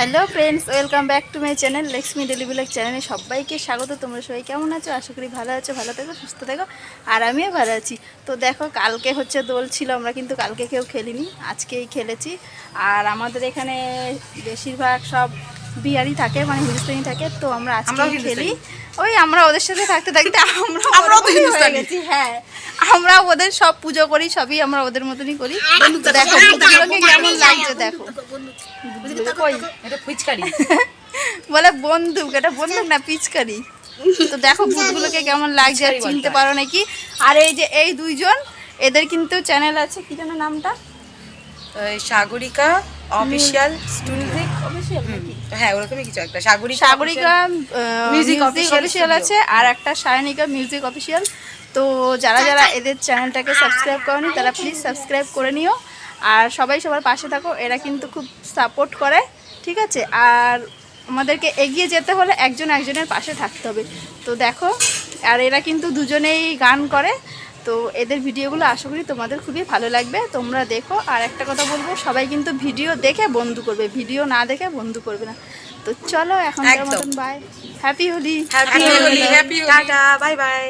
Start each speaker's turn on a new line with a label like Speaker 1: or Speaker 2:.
Speaker 1: Hello friends welcome back to my channel Laxmi daily vlog চ্যানেলে সবাইকে স্বাগত। তোমরা সবাই কেমন আছো? আশা করি ভালো আছো ভালো থেকো সুস্থ থেকো আর আমিও ভালো আছি। তো দেখো কালকে হচ্ছে দোল ছিল আমরা কিন্তু কালকে কেউ খেলিনি আজকেই খেলেছি। আর আমাদের এখানে বেশিরভাগ সব বিহারি থাকে মানে হিন্দুস্তানি থাকে তো আমরা আজকে খেলি। ওই আমরা ওদের সাথে থাকতে থাকতে আমরা
Speaker 2: আমরাও তো
Speaker 1: হয়ে
Speaker 2: হিন্দুস্তানি।
Speaker 1: গেছি, হ্যাঁ। আমরা ওদের সব পুজো করি সবই আমরা ওদের মতনই করি। দেখো কেমন লাগছে দেখো। কই?
Speaker 2: এটা ফুচকারি
Speaker 1: বলে বন্দুক এটা বন্দুক না পিচকারি? তো দেখো ভূতগুলোকে কেমন লাগছে আর চিনতে পারো নাকি? আর এই যে এই দুইজন এদের কিন্তু চ্যানেল আছে কি যেন নামটা?
Speaker 2: সাগরিকা অফিসিয়াল
Speaker 1: মিউজিক অফিসিয়াল
Speaker 2: হ্যাঁ ওরকমই কিছু একটা। সাগরিকা
Speaker 1: সাগরিকা মিউজিক অফিসিয়াল আছে আর একটা সায়নিকা মিউজিক অফিসিয়াল তো যারা যারা এদের চ্যানেলটাকে সাবস্ক্রাইব করনি তারা প্লিজ সাবস্ক্রাইব করে নিও। আর সবাই সবার পাশে থাকো এরা কিন্তু খুব সাপোর্ট করে ঠিক আছে? আর আমাদেরকে এগিয়ে যেতে হলে একজন একজনের পাশে থাকতে হবে। তো দেখো আর এরা কিন্তু দুজনেই গান করে তো এদের ভিডিওগুলো আশা করি তোমাদের খুবই ভালো লাগবে। তোমরা দেখো আর একটা কথা বলব সবাই কিন্তু ভিডিও দেখে বন্ধু করবে ভিডিও না দেখে বন্ধু করবে না। তো চলো এখন মতন bye happy Holi
Speaker 2: happy Holi happy bye bye